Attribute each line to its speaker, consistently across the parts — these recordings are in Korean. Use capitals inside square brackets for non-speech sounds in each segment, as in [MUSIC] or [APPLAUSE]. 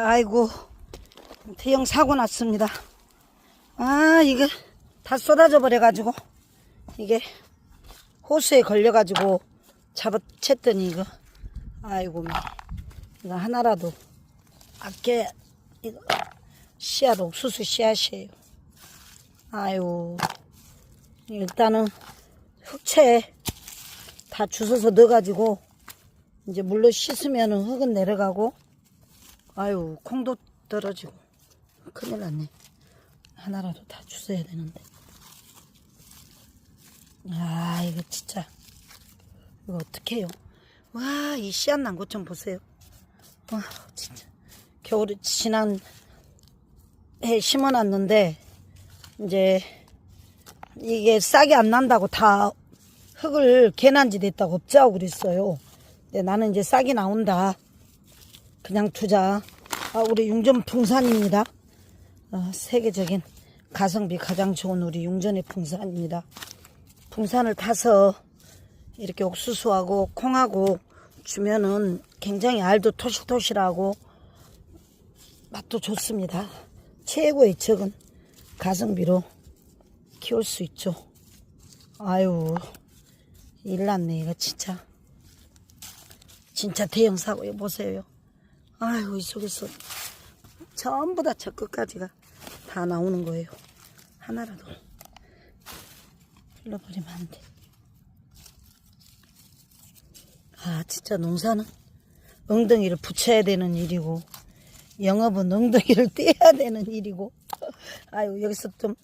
Speaker 1: 아이고 대형 사고 났습니다. 아 이거 다 쏟아져 버려 가지고 이게 호수에 걸려 가지고 잡아 챘더니 이거 아이고 매. 이거 하나라도 아껴 이거 씨앗 옥수수 씨앗이에요. 아유 일단은 흑채 다 주워서 넣어가지고 이제 물로 씻으면은 흙은 내려가고 아유 콩도 떨어지고. 큰일 났네. 하나라도 다 주워야 되는데. 아 이거 진짜. 이거 어떡해요? 와 이 씨앗 난 것 좀 보세요. 와 진짜. 겨울에 지난 해 심어놨는데 이제 이게 싹이 안 난다고 다 흙을 개난지 됐다고 없자고 그랬어요. 근데 나는 이제 싹이 나온다. 그냥 두자. 아, 우리 융전 풍산입니다. 아, 세계적인 가성비 가장 좋은 우리 융전의 풍산입니다. 풍산을 타서 이렇게 옥수수하고 콩하고 주면은 굉장히 알도 토실토실하고 맛도 좋습니다. 최고의 적은 가성비로 키울 수 있죠. 아유, 일 났네, 이거 진짜. 진짜 대형 사고요, 보세요. 아유, 이 속에서 전부 다 저 끝까지가 다 나오는 거예요. 하나라도 흘러버리면 안 돼. 아, 진짜 농사는 엉덩이를 붙여야 되는 일이고, 영업은 엉덩이를 [LAUGHS] 떼야 되는 일이고, 아유, 여기서 좀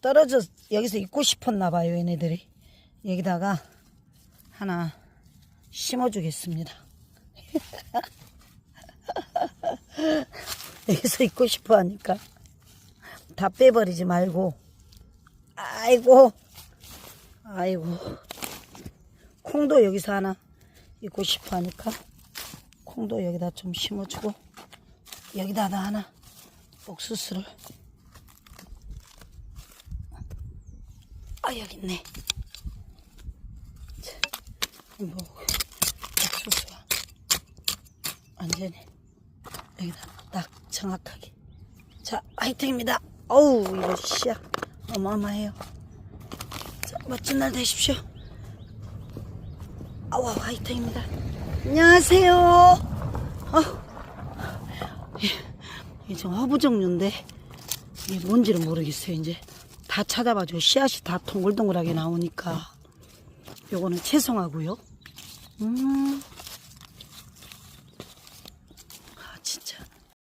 Speaker 1: 떨어져, 여기서 있고 싶었나 봐요, 얘네들이. 여기다가 하나 심어주겠습니다. [LAUGHS] 여기서 있고 싶어 하니까. 다 빼버리지 말고, 아이고, 아이고, 콩도 여기서 하나 있고 싶어 하니까 콩도 여기다 좀 심어주고, 여기다 하나 옥수수를. 아 여기 있네. 자, 뭐 옥수수가 완전히 여기다 딱 정확하게. 자 화이팅입니다. 어우 이거 씨야 어마어마해요. 자 멋진 날 되십시오. 아와 화이팅입니다. 안녕하세요. 어. 이게 좀 허브 종류인데 이게 뭔지를 모르겠어요 이제 다 찾아봐줘 씨앗이 다 동글동글하게 나오니까 요거는 채송하고요 음